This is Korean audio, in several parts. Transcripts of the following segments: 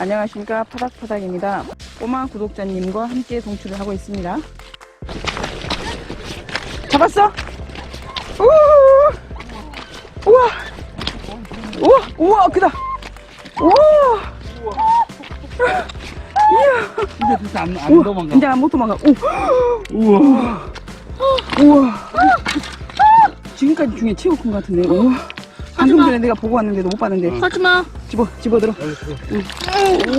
안녕하십니까. 파닥파닥입니다. 꼬마 구독자님과 함께 송출을 하고 있습니다. 잡았어? 우 우와! 우와! 우와! 크다! 우와! 이야! 근데 진짜 안, 안 우와, 도망가. 이제 못 도망가. 오! 우와. 우와! 지금까지 중에 최고 큰 것 같은데. 우와 방금 전에 내가 보고 왔는데도 못 봤는데 하지마. 집어 집어들어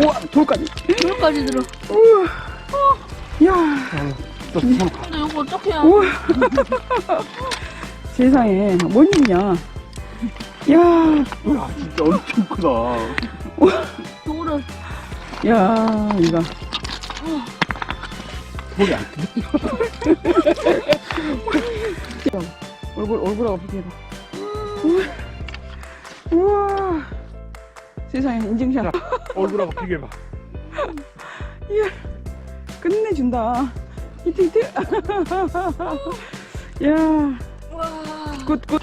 우와 돌까지 여기까지 들어. 우와 야또 손. 근데 이거 어떡해. 우와 세상에 뭔 일이냐 야, 와, 진짜 엄청 크다. 저거를 야, 이거. 소리 안 크. 얼굴, 얼굴하고 비교해봐. 우와. 우와. 세상에, 인증샷. 얼굴하고 비교해봐. 끝내준다. 히트, 히트. 야, 와. 굿, 굿.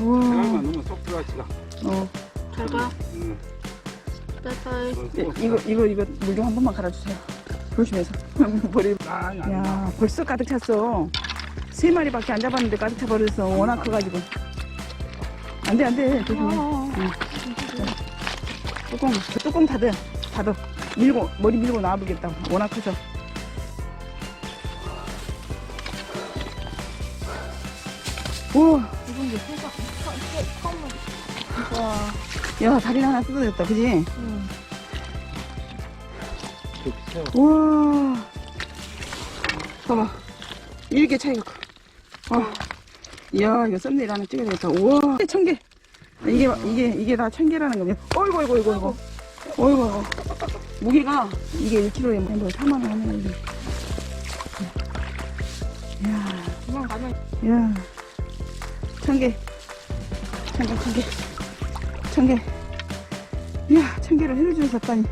우와. 너무 쏙 들어가지가. 어, 잘 가. 응. 빠이빠이. 이- 이거, 이거, 이거 물 좀 한 번만 갈아주세요. 조심해서. 아니. 야, 벌써 가득 찼어. 세 마리밖에 안 잡았는데 가득 차버렸어. 워낙 커가지고. 안 돼, 안 돼. 조심해. 응. 뚜껑, 저 뚜껑 닫아. 닫아. 밀고, 머리 밀고 나와보겠다. 워낙 커서. 우와. 이건 이제 회사 처음. 와. 야, 다리는 하나 뜯어졌다. 그지? 응. 우와. 봐봐. 이렇게 차이가 커. 어. 이야, 이거 썸네일 하나 찍어야 되겠다. 우와. 천 개. 이게, 이게, 이게 다 천 개라는 겁니다. 어이구, 어이구, 어이구, 어이구. 어이구. 무게가, 이게 1kg에 뭐 4만원 하면, 이게. 이야, 그만 가면 이야. 천 개. 천 개, 천 개. 천 개. 이야, 천 개를 해를 샀다니.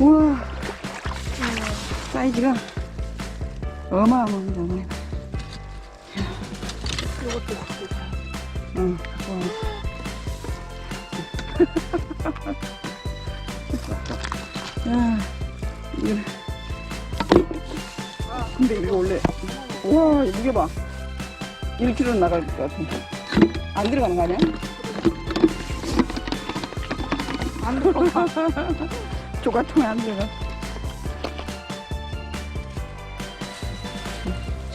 우와. 사이즈가 어마어마합니다. 이것도 갖고 가. 응. 와. 야, 이거. 근데 이거 원래, 우와, 이 무게 봐. 1kg 나갈 것 같은데. 안 들어가는 거 아니야? 안 들어가. 조각통에 안 들어가.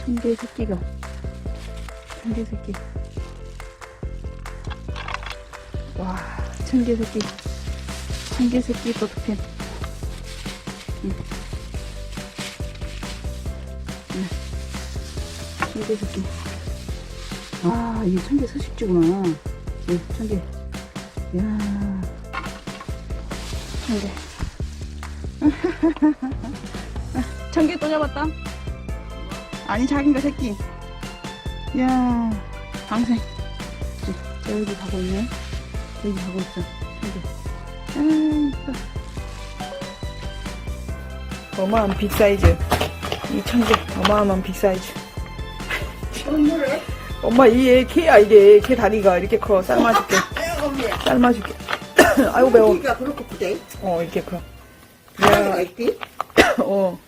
천개 새끼가. 천개 새끼. 와, 천개 새끼. 천개 새끼 버터펜. 응. 응. 천개 새끼. 아, 이게 천개 서식지구나. 응, 천개. 이야. 천개. 천개 또 잡았다. 아니 작은가 새끼. 야 방생. 저 여기 가고 있네. 여기 가고 있어. 천개. 아 이뻐. 어마어마한 빅 사이즈. 이 천개 어마어마한 빅 사이즈. 엄마 이게 개야 이게 개 다리가 이렇게 커 삶아줄게. 삶아줄게. 아이고 매워. 고기가 그렇게 부대? 어 이렇게 커. 있디? 어.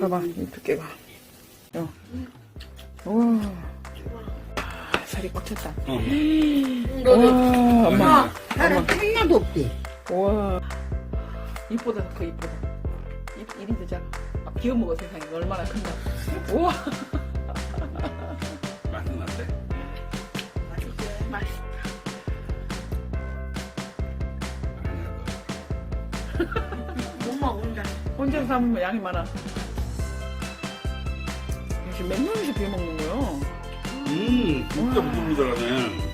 봐봐, 이 두께가. 어. 아, 살이 꽉 찼다. 우와, 엄마. 사람 하나도 없대 우와. 이쁘다, 그 이쁘다. 이, 이리 되자. 아, 비워 먹어, 세상에. 얼마나 큰가. 우와. 맛은 어때? 맛있다. 엄마 혼자. 혼자 사면 양이 많아. 역시 몇 명이서 비워 먹는 거요? 음, 진짜 부들부들하네.